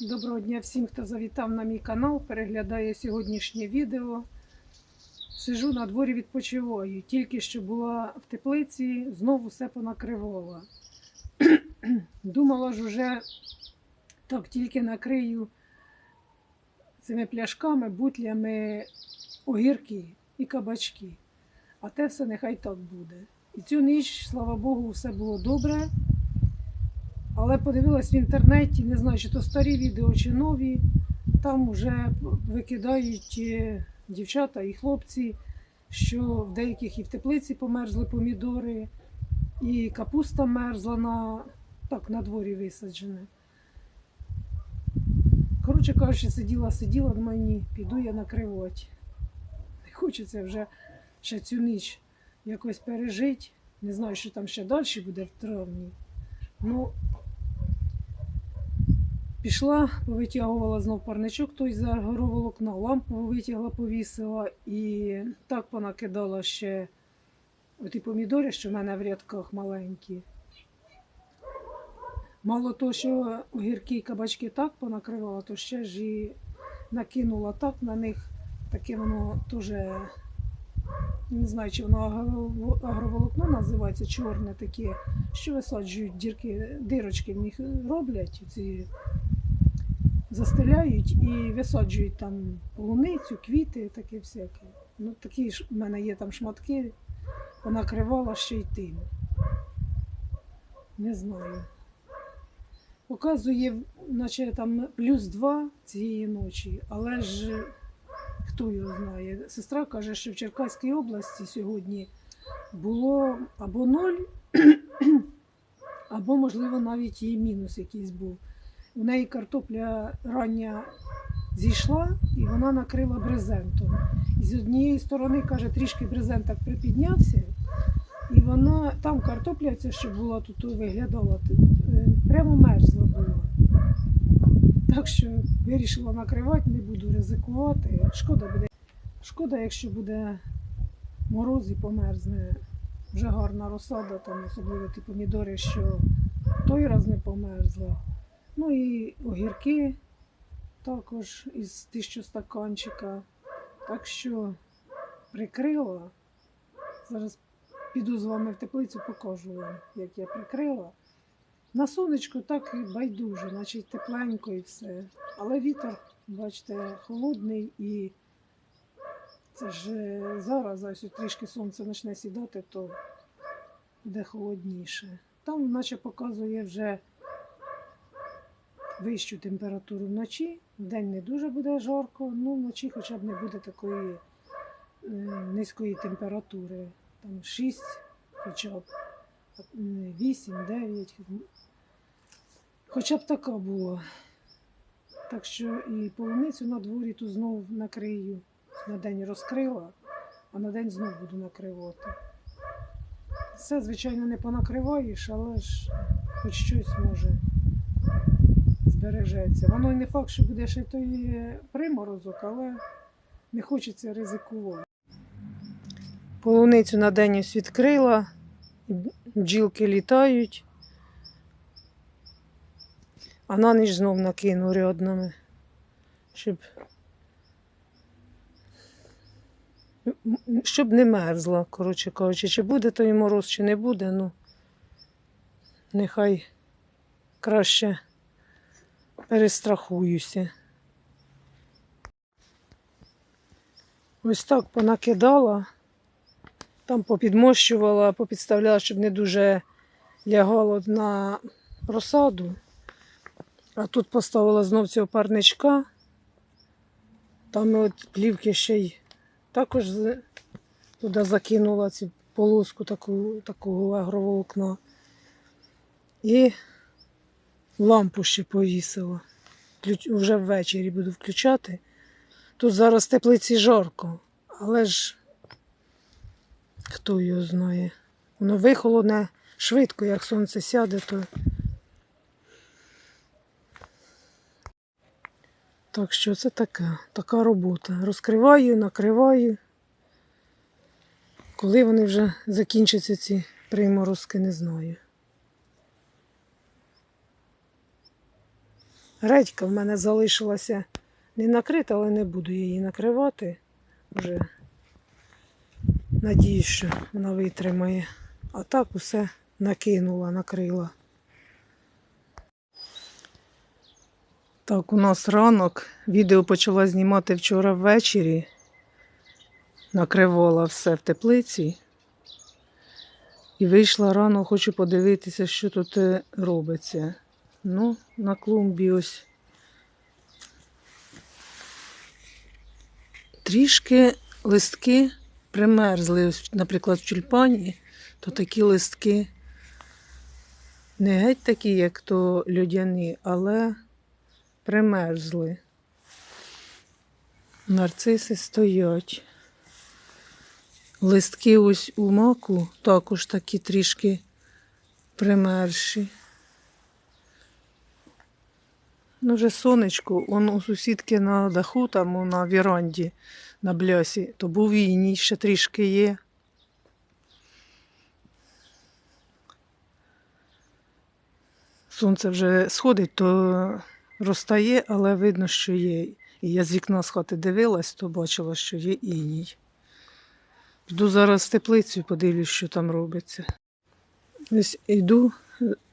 Доброго дня всім, хто завітав на мій канал, переглядає сьогоднішнє відео. Сижу на дворі відпочиваю. Тільки що була в теплиці, знову все понакривала. Думала ж уже так тільки накрию цими пляшками, бутлями огірки і кабачки. А те все нехай так буде. І цю ніч, слава Богу, все було добре. Але подивилась в інтернеті, не знаю, чи то старі відео, чи нові. Там вже викидають е, дівчата і хлопці, що в деяких і в теплиці померзли помідори, і капуста мерзла на, так, на дворі висаджена. Коротше кажучи, сиділа, сиділа, думаю, ні, піду я накривати. Не хочеться вже ще цю ніч якось пережити. Не знаю, що там ще далі буде в травні. Ну, Пішла, повитягувала знов парничок той за гороволокна, лампу витягла, повісила і так понакидала ще оті помідори, що в мене в рядках маленькі. Мало того, що огірки і кабачки так понакривала, то ще ж і накинула так на них, таке воно теж, не знаю, чи воно агроволокно називається, чорне таке, що висаджують дірки, дирочки в них роблять. Ці застеляють і висаджують там полуницю, квіти, таке всяке. Ну, такі ж в мене є там шматки, понакривала ще й тим. Не знаю. Показує, наче там плюс два цієї ночі, але ж хто його знає. Сестра каже, що в Черкаській області сьогодні було або ноль, або, можливо, навіть і мінус якийсь був. У неї картопля рання зійшла і вона накрила брезентом. І з однієї сторони, каже, трішки брезент так припіднявся, і вона там картопля, ця, що була тут виглядала, е, прямо мерзла була. Так що вирішила накривати, не буду ризикувати. Шкода буде. Шкода, якщо буде мороз і померзне. Вже гарна розсада, там особливо ті помідори, що той раз не померзли. Ну і огірки також із тисячу стаканчика. Так що прикрила. Зараз піду з вами в теплицю, покажу вам, як я прикрила. На сонечку так і байдуже, значить тепленько і все. Але вітер, бачите, холодний і це ж е, зараз, ось трішки сонце почне сідати, то буде холодніше. Там, наче показує вже вищу температуру вночі. Вдень не дуже буде жарко, ну вночі хоча б не буде такої е, низької температури. Там 6, хоча б 8, 9. Хоча б така була. Так що і полуницю на дворі ту знову накрию. На день розкрила, а на день знову буду накривати. Все, звичайно, не понакриваєш, але ж хоч щось може збережеться. Воно і не факт, що буде ще той приморозок, але не хочеться ризикувати. Полуницю на день ось відкрила, бджілки літають, а на ніч знов накину ряднами, щоб, щоб не мерзла, коротше кажучи, чи буде той мороз, чи не буде, ну нехай краще перестрахуюся. Ось так понакидала, там попідмощувала, попідставляла, щоб не дуже лягало на розсаду. А тут поставила знов цього парничка. Там от плівки ще й також туди закинула цю полоску таку, такого агроволокна. І лампу ще повісила. Вже ввечері буду включати. Тут зараз теплиці жарко, але ж хто його знає. Воно вихолоне швидко, як сонце сяде, то. Так що це таке, така робота. Розкриваю, накриваю. Коли вони вже закінчаться, ці приморозки, не знаю. Редька в мене залишилася не накрита, але не буду її накривати. Вже надіюсь, що вона витримає. А так усе накинула, накрила. Так, у нас ранок. Відео почала знімати вчора ввечері. Накривала все в теплиці. І вийшла рано, хочу подивитися, що тут е, робиться. Ну, на клумбі ось. Трішки листки примерзли. Наприклад, в тюльпані, то такі листки не геть такі, як то льодяні, але примерзли. Нарциси стоять. Листки ось у маку також такі трішки примерші. Ну, вже сонечко, он у сусідки на даху, там на віранді, на блясі, то був іній, ще трішки є. Сонце вже сходить, то розтає, але видно, що є. І я з вікна з хати дивилась, то бачила, що є іній. Піду зараз в теплицю і подивлюсь, що там робиться. Ось йду,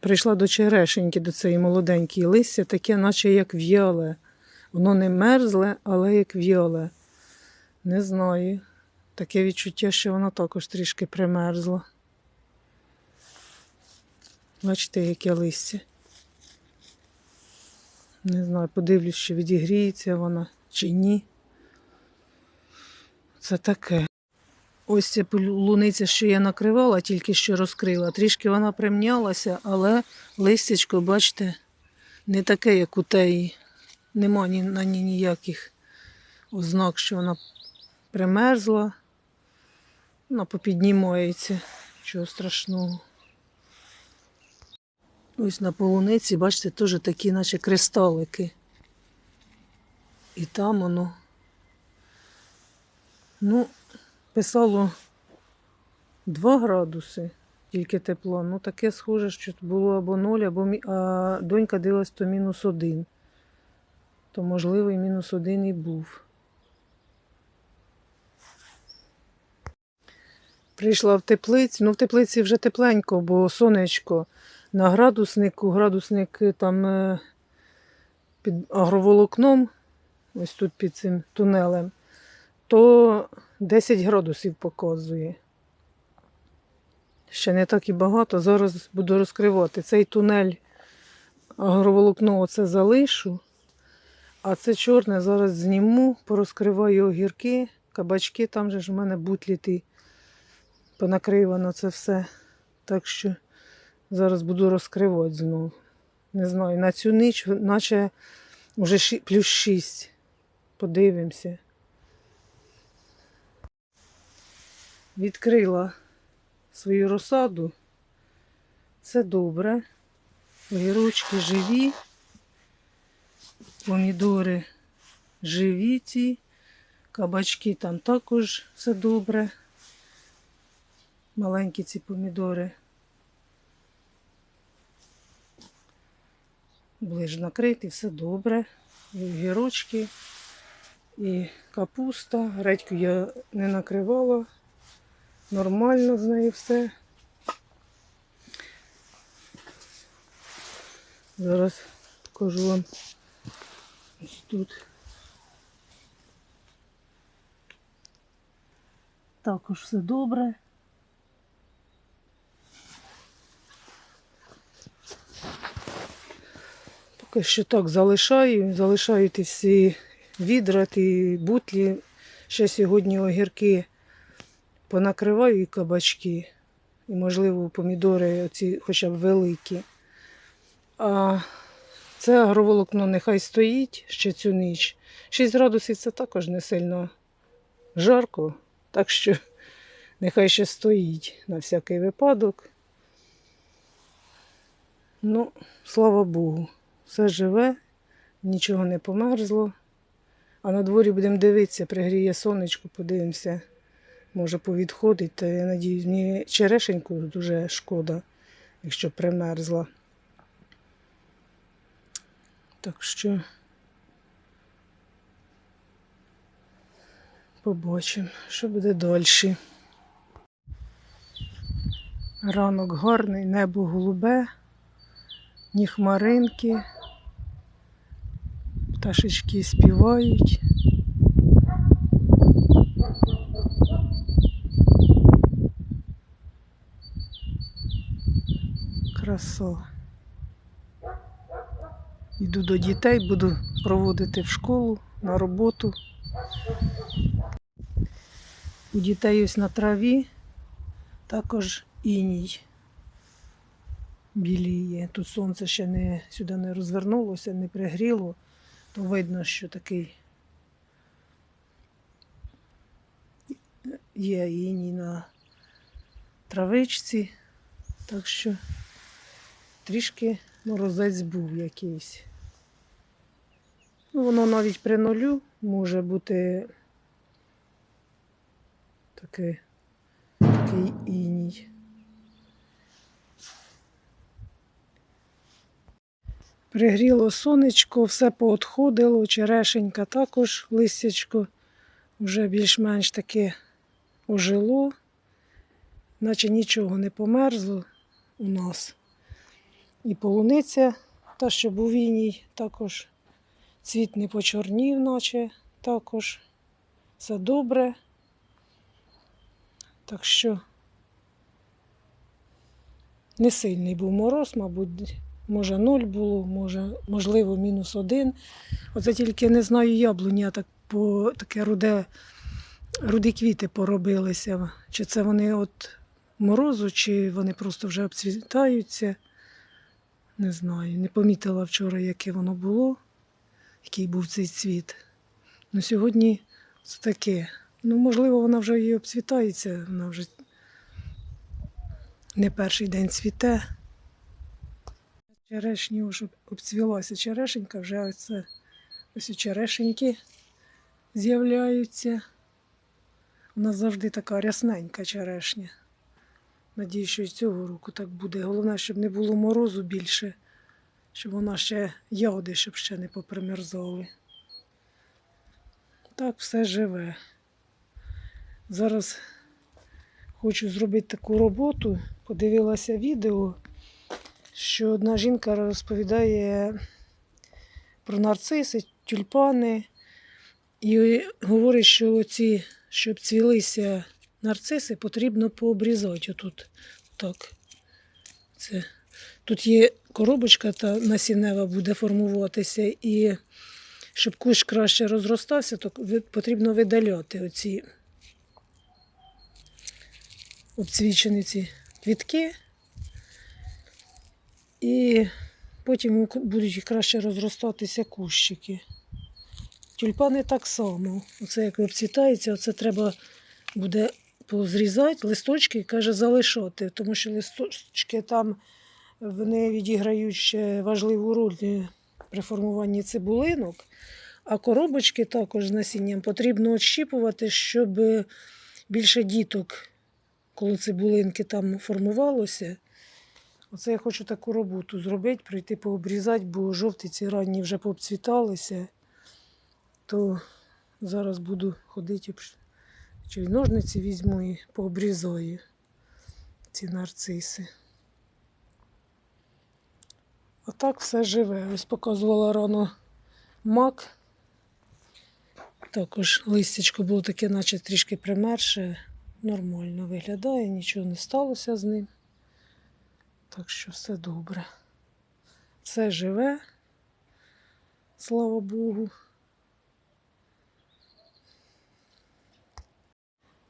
прийшла до черешеньки, до цієї молоденької листя, таке, наче як в'яле. Воно не мерзле, але як в'яле. Не знаю. Таке відчуття, що воно також трішки примерзло. Бачите, яке листя. Не знаю, подивлюсь, чи відігріється вона, чи ні. Це таке. Ось ця луниця, що я накривала, тільки що розкрила. Трішки вона примнялася, але листячко, бачите, не таке, як у теї. Нема на ній ніяких ознак, що вона примерзла. Вона попіднімається. Чого страшного. Ось на полуниці, бачите, теж такі, наче кристалики. І там воно. Ну, писало 2 градуси, тільки тепло. Ну, таке схоже, що було або 0, або а донька дивилась, то мінус 1. То, можливо, і мінус 1 і був. Прийшла в теплицю. Ну, в теплиці вже тепленько, бо сонечко на градуснику. Градусник е, там е, під агроволокном, ось тут під цим тунелем, то 10 градусів показує. Ще не так і багато. Зараз буду розкривати. Цей тунель агроволокно оце залишу, а це чорне зараз зніму, порозкриваю огірки, кабачки, там же ж у мене бутліти понакривано це все. Так що зараз буду розкривати знову. Не знаю, на цю ніч, наче вже ші- плюс 6. Подивимося. Відкрила свою розсаду. Все добре. Огірочки живі. Помідори живі ці. Кабачки там також все добре. Маленькі ці помідори. Були ж накриті, все добре. І огірочки, і капуста. Редьку я не накривала. Нормально з нею все. Зараз покажу вам ось тут. Також все добре. Поки що так залишаю. Залишаю ті всі відра, ті бутлі. Ще сьогодні огірки понакриваю і кабачки. І, можливо, помідори оці хоча б великі. А це агроволокно нехай стоїть ще цю ніч. 6 градусів це також не сильно жарко, так що нехай ще стоїть на всякий випадок. Ну, слава Богу, все живе, нічого не померзло. А на дворі будемо дивитися, пригріє сонечко, подивимося. Може повідходить, та я надіюсь, мені черешеньку дуже шкода, якщо примерзла. Так що побачимо, що буде далі. Ранок гарний, небо голубе, ні хмаринки, пташечки співають. Краса. Йду до дітей, буду проводити в школу, на роботу. У дітей ось на траві також іній біліє. Тут сонце ще не, сюди не розвернулося, не пригріло, то видно, що такий є іній на травичці. Так що трішки морозець був якийсь. Ну, воно навіть при нулю може бути такий, такий іній. Пригріло сонечко, все поотходило, черешенька також листячко вже більш-менш таке ожило, наче нічого не померзло у нас. І полуниця, та, що був іній, також цвіт не почорнів, наче також. Все добре. Так що не сильний був мороз, мабуть, може нуль було, може, можливо, мінус один. Оце тільки не знаю яблуня, так по таке руде, руді квіти поробилися. Чи це вони от морозу, чи вони просто вже обцвітаються. Не знаю, не помітила вчора, яке воно було, який був цей цвіт. Ну, сьогодні це таке. Ну, можливо, вона вже і обцвітається, вона вже не перший день цвіте. Черешні вже обцвілася черешенька, вже оце, ось черешеньки з'являються. Вона завжди така рясненька черешня. Надію, що і цього року так буде. Головне, щоб не було морозу більше, щоб вона ще ягоди, щоб ще не попримерзали. Так все живе. Зараз хочу зробити таку роботу. Подивилася відео, що одна жінка розповідає про нарциси, тюльпани і говорить, що ці, щоб цвілися нарциси, потрібно пообрізати отут. Так. Це. Тут є коробочка та насіннева буде формуватися, і щоб кущ краще розростався, то потрібно видаляти оці обцвічені ці квітки. І потім будуть краще розростатися кущики. Тюльпани так само. Оце як обцвітається, оце треба буде позрізати листочки і каже залишати, тому що листочки там вони відіграють ще важливу роль при формуванні цибулинок, а коробочки також з насінням потрібно відщіпувати, щоб більше діток, коли цибулинки там формувалося. Оце я хочу таку роботу зробити, прийти пообрізати, бо жовті ці ранні вже пообцвіталися, то зараз буду ходити, чи ножниці візьму і пообрізаю ці нарциси. А так все живе. Ось показувала рано мак. Також листячко було таке, наче трішки примерше. Нормально виглядає, нічого не сталося з ним. Так що все добре. Все живе, слава Богу.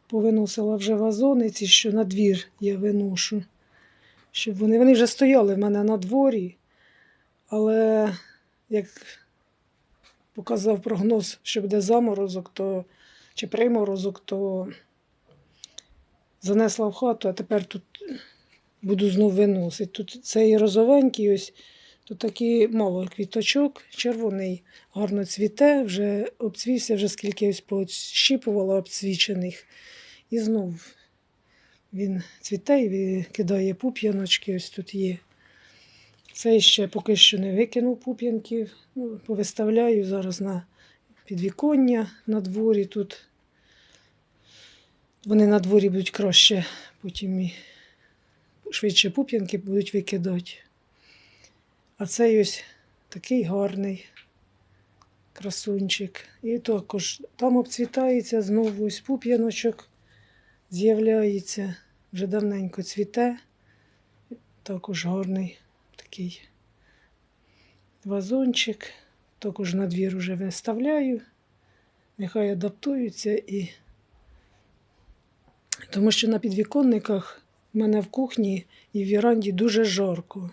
Повиносила вже вазони ці, що на двір я виношу. Щоб вони, вони вже стояли в мене на дворі, але як показав прогноз, що буде заморозок, то, чи приморозок, то занесла в хату, а тепер тут буду знов виносити. Тут цей розовенький, ось тут такий мало квіточок, червоний гарно цвіте, вже обцвівся, вже скільки ось пощіпувала обцвічених. І знов він цвіте і кидає пуп'яночки, ось тут є. Цей ще поки що не викинув пуп'янки. Ну, повиставляю зараз на підвіконня на дворі тут. Вони на дворі будуть краще, потім швидше пуп'янки будуть викидати. А цей ось такий гарний красунчик. І також там обцвітається, знову ось пуп'яночок з'являється. Вже давненько цвіте. Також гарний такий вазончик. Також на двір вже виставляю. Нехай адаптуються і. Тому що на підвіконниках в мене в кухні і в віранді дуже жарко.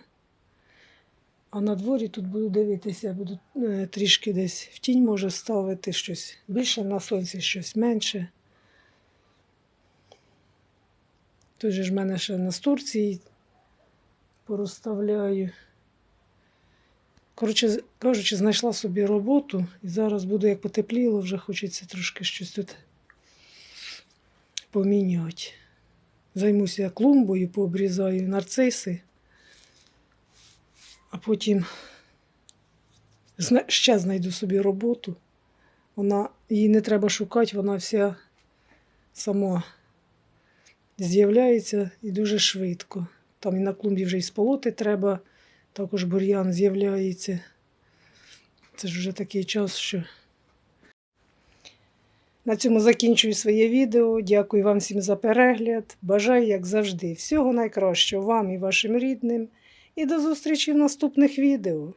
А на дворі тут буду дивитися, буду е, трішки десь в тінь може ставити щось більше на сонці, щось менше. Тут же ж в мене ще на Турції порозставляю. Коротше, кажучи, знайшла собі роботу і зараз буду, як потепліло, вже хочеться трошки щось тут поміняти. Займуся клумбою, пообрізаю нарциси, а потім ще знайду собі роботу. Вона, її не треба шукати, вона вся сама з'являється і дуже швидко. Там і на клумбі вже і сполоти треба, також бур'ян з'являється. Це ж вже такий час, що. На цьому закінчую своє відео. Дякую вам всім за перегляд. Бажаю, як завжди, всього найкращого вам і вашим рідним. І до зустрічі в наступних відео.